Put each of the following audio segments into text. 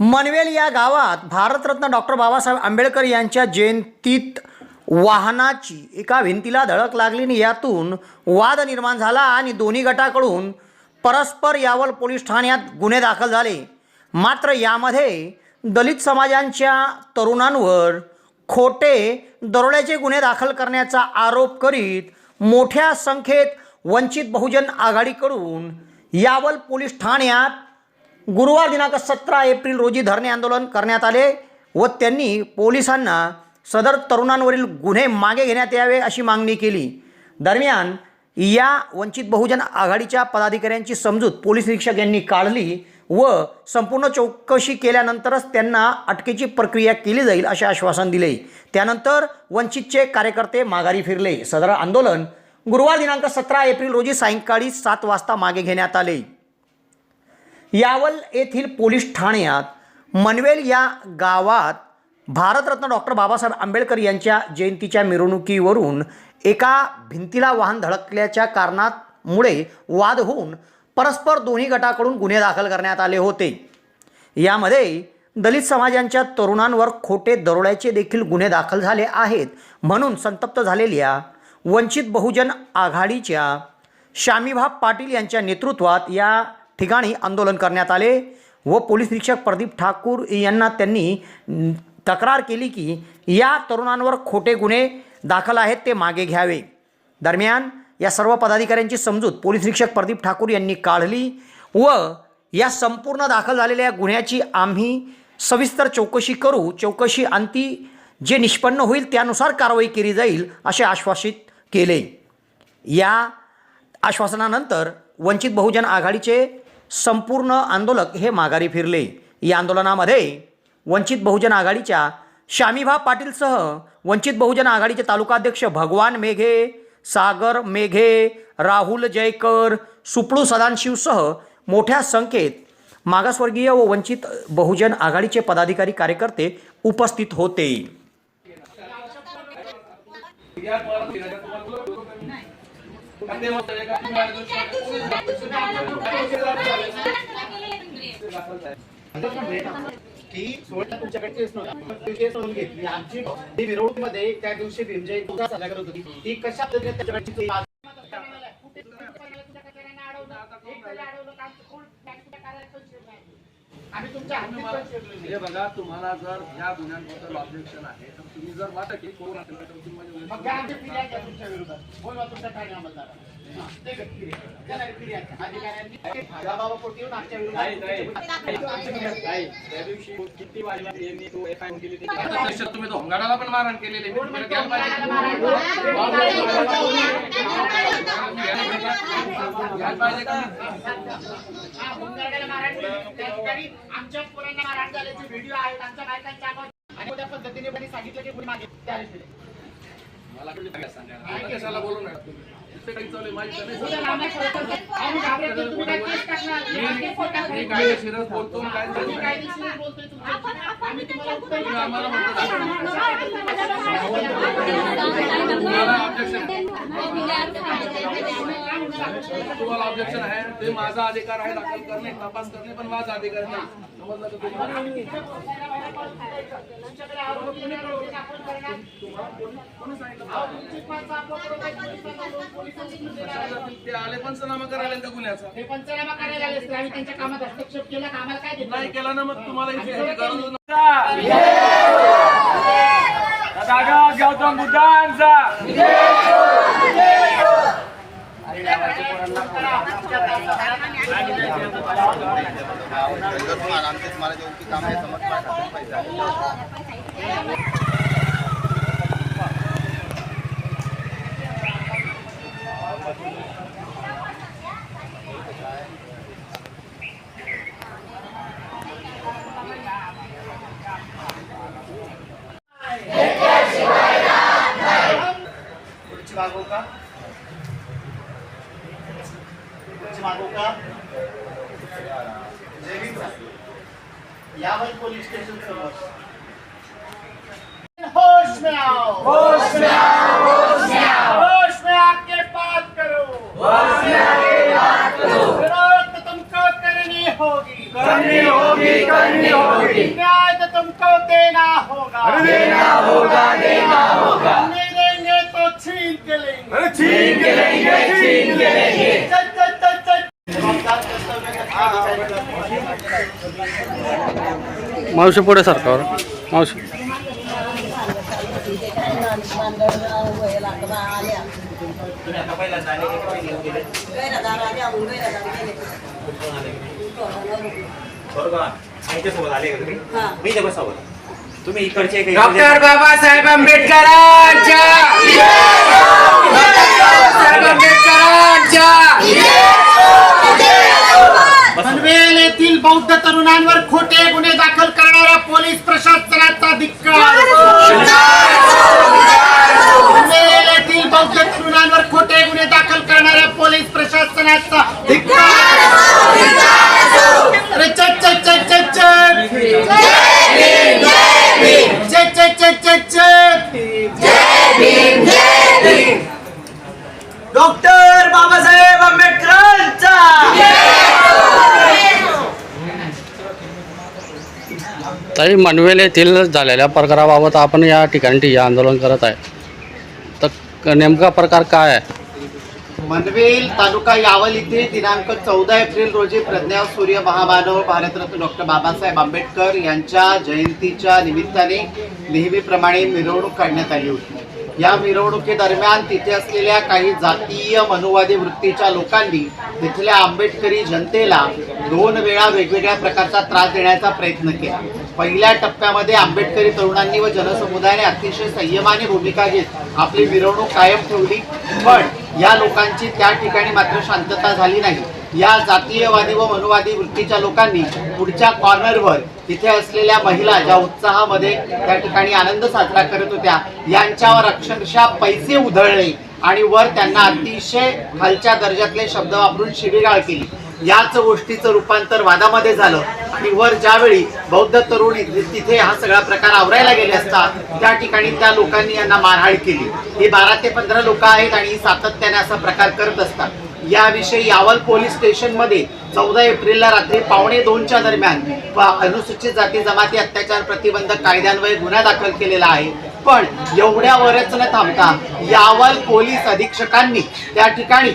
मनवेल या गावात भारतरत्न डॉक्टर बाबासाहेब आंबेडकर यांच्या जयंतीत वाहनाची एका भिंतीला धडक लागली आणि यातून वाद निर्माण झाला आणि दोन्ही गटाकडून परस्पर यावल पोलीस ठाण्यात गुन्हे दाखल झाले. मात्र यामध्ये दलित समाजांच्या तरुणांवर खोटे दरोड्याचे गुन्हे दाखल करण्याचा आरोप करीत मोठ्या संख्येत वंचित बहुजन आघाडीकडून यावल पोलीस ठाण्यात गुरुवार दिनांक सतरा एप्रिल रोजी धरणे आंदोलन करण्यात आले व त्यांनी पोलिसांना सदर तरुणांवरील गुन्हे मागे घेण्यात यावे अशी मागणी केली. दरम्यान या वंचित बहुजन आघाडीच्या पदाधिकाऱ्यांची समजूत पोलीस निरीक्षक यांनी काढली व संपूर्ण चौकशी केल्यानंतरच त्यांना अटकेची प्रक्रिया केली जाईल असे आश्वासन दिले. त्यानंतर वंचितचे कार्यकर्ते माघारी फिरले. सदर आंदोलन गुरुवार दिनांक सतरा एप्रिल रोजी सायंकाळी सात वाजता मागे घेण्यात आले. यावल येथील पोलीस ठाण्यात मनवेल या गावात भारतरत्न डॉक्टर बाबासाहेब आंबेडकर यांच्या जयंतीच्या मिरवणुकीवरून एका भिंतीला वाहन धडकल्याच्या कारणामुळे वाद होऊन परस्पर दोन्ही गटाकडून गुन्हे दाखल करण्यात आले होते. यामध्ये दलित समाजांच्या तरुणांवर खोटे दरोड्याचे देखील गुन्हे दाखल झाले आहेत म्हणून संतप्त झालेल्या वंचित बहुजन आघाडीच्या शामीभा पाटील यांच्या नेतृत्वात या ठिकाणी आंदोलन करण्यात आले व पोलीस निरीक्षक प्रदीप ठाकूर यांना त्यांनी तक्रार केली की या तरुणांवर खोटे गुन्हे दाखल आहेत ते मागे घ्यावे. दरम्यान या सर्व पदाधिकाऱ्यांची समजूत पोलीस निरीक्षक प्रदीप ठाकूर यांनी काढली व या संपूर्ण दाखल झालेल्या गुन्ह्याची आम्ही सविस्तर चौकशी करू चौकशी अंती जे निष्पन्न होईल त्यानुसार कारवाई केली जाईल असे आश्वासित केले. या आश्वासनानंतर वंचित बहुजन आघाडीचे संपूर्ण आंदोलक हे माघारी फिरले. या आंदोलनामध्ये वंचित बहुजन आघाडीच्या शामीभा पाटीलसह वंचित बहुजन आघाडीचे तालुकाध्यक्ष भगवान मेघे सागर मेघे राहुल जयकर सुपळू सदानशिवसह मोठ्या संख्येत मागासवर्गीय व वंचित बहुजन आघाडीचे पदाधिकारी कार्यकर्ते उपस्थित होते. की सोळा तुमच्याकडे केस नव्हता. ती केस नोंद घेतली. आमची ती मिरवणूकमध्ये त्या दिवशी भीमजय तुझा साजरा करत होती. ती कशा पद्धतीने त्याच्याकडची आम्ही तुमच्या. हे बघा तुम्हाला जर ह्या गुन्ह्यांबद्दल ऑब्जेक्शन आहे तर तुम्ही जर वाटत की कोण असेल तर तुम्ही माझ्या मग घ्या आमची फिर्याद घ्या तुमच्या विरोधात बोलवा तुमच्या ठाणे अंमलदाराला. हा, ते घ्या फिर्याद. द्या ना फिर्याद घ्या. अधिकाऱ्यांनी दबावापोटी येऊन आमच्या विरोधात नाही, त्या दिवशी किती वाजल्या यांनी तो FIR केली ते- आता तसं तुम्ही तो होंगाडाला पण मारहाण केलेली आहे. तुम्ही घ्यायला पाहिजे. घ्यायला पाहिजे का? हा, हुंदडग्याला मारहाण केली. त्या ठिकाणी आमच्या पोरांना मारहाण झाल्याचे व्हिडिओ आहेत आमच्या बायकांच्या आवाज आणि त्या पद्धतीने कोणी सांगितलं की कोणी मागे त्या. मला कुठे सांगायला? कशाला बोलू नका कायदेशीरच बोलतो आम्हाला. तुम्हाला ऑब्जेक्शन आहे ते माझा अधिकार आहे दाखल करणे तपास करणे पण माझा अधिकार नाही समजलं का तुम्हाला? ते आले पंचनामा करायला का गुन्ह्याचा हे पंचनामा करायला आले असते. आम्ही त्यांच्या कामात हस्तक्षेप केला का आम्हाला काय नाही केला ना मग तुम्हाला गरज नाही. दादा गौतम बुद्धांचा आराम से तुम्हारा जो भी काम है समझ पैसा भागों का यावल पोलीस स्टेशन समोर. होश में आओ होश में आओ होश में आओ होश में आके बात करो. होश में आके बात करो. जरूरत तुमको करनी होगी. करनी होगी करनी होगी. न्याय तो तुमको देना होगा. देना होगा देना होगा. नहीं देंगे तो छीन के लेंगे. छीन के लेंगे छीन के लेंगे. चल चल चल चल. मावशी पुढे सरकार मावशी. तुम्ही इकडचे डॉक्टर बाबासाहेब आंबेडकरांच्या. बाबासाहेब आंबेडकरांच्या. पनवेल येथील बौद्ध तरुणांवर खोटे गुन्हे दाखल करण्यात ताई मनवेल येथील झालेल्या प्रकाराबाबत आपण या ठिकाणी ठिय्या आंदोलन करत आहे. तर क- नेमका प्रकार काय आहे? मनवेल तालुका यावल इथे दिनांक चौदा एप्रिल रोजी प्रज्ञा सूर्य महामानव भारतरत्न डॉक्टर बाबासाहेब आंबेडकर यांच्या जयंतीच्या निमित्ताने नेहमीप्रमाणे मिरवणूक काढण्यात आली होती. या मिरवणुकीदरम्यान तिथे असलेल्या काही जातीय मनुवादी वृत्तीच्या लोकांनी तिथल्या आंबेडकरी जनतेला दोन वेळा वेगवेगळ्या प्रकारचा त्रास देण्याचा प्रयत्न केला. पहिल्या टप्प्यामध्ये आंबेडकरी तरुणांनी व जनसमुदायाने अतिशय संयमाने भूमिका घेत आपली मिरवणूक कायम ठेवली. पण या लोकांची त्या ठिकाणी मात्र शांतता झाली नाही. या जातीयवादी व मनुवादी वृत्तीच्या लोकांनी पुढच्या कॉर्नरवर तिथे असलेल्या महिला ज्या उत्साहामध्ये त्या ठिकाणी आनंद साजरा करत होत्या यांच्यावर अक्षरशः पैसे उधळले आणि वर त्यांना अतिशय खालच्या दर्जातले शब्द वापरून शिबिगाळ केली. याच गोष्टीचं रूपांतर वादामध्ये झालं. आणि वर ज्यावेळी बौद्ध तरुणी तिथे हा सगळा प्रकार आवरायला गेले असता त्या ठिकाणी त्या लोकांनी यांना मारहाण केली. ही बारा ते पंधरा लोक आहेत आणि ही सातत्याने असा प्रकार करत असतात. याविषयी यावल पोलीस स्टेशनमध्ये चौदा एप्रिलला रात्री पावणे दोनच्या दरम्यान अनुसूचित जाती जमाती अत्याचार प्रतिबंधक कायद्यान्वये गुन्हा दाखल केलेला आहे. पण एवढ्यावरच न थांबता यावल पोलीस अधीक्षकांनी त्या ठिकाणी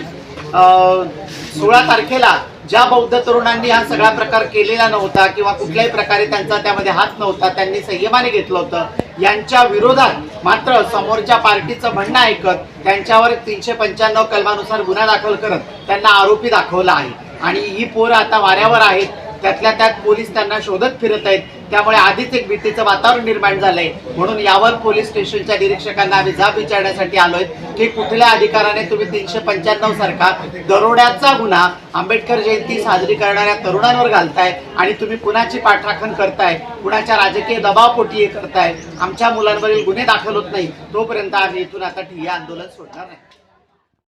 सोळा तारखेला ज्या बौद्ध तरुणांनी हा सगळा प्रकार केलेला नव्हता किंवा कुठल्याही प्रकारे त्यांचा त्यामध्ये हात नव्हता त्यांनी संयमाने घेतलं होतं यांच्या विरोधात मात्र समोरच्या पार्टीचं म्हणणं ऐकत त्यांच्यावर तीनशे पंच्याण्णव कलमानुसार गुन्हा दाखल करत त्यांना आरोपी दाखवला आहे. आणि ही पोरं आता वाऱ्यावर आहेत त्यातल्या त्यात पोलीस त्यांना शोधत फिरत आहेत. त्यामुळे आधीच एक भीतीचं वातावरण निर्माण झालंय. म्हणून यावर पोलीस स्टेशनच्या निरीक्षकांना आम्ही जाब विचारण्यासाठी आलोय की कुठल्या अधिकाराने तुम्ही तीनशे पंच्याण्णव सारखा दरोड्याचा गुन्हा आंबेडकर जयंती साजरी करणाऱ्या तरुणांवर घालताय आणि तुम्ही कुणाची पाठराखण करताय? कुणाच्या राजकीय दबावपोटी हे करताय? आमच्या मुलांवरील गुन्हे दाखल होत नाही तोपर्यंत आम्ही इथून आता ठिय्या आंदोलन सोडणार नाही.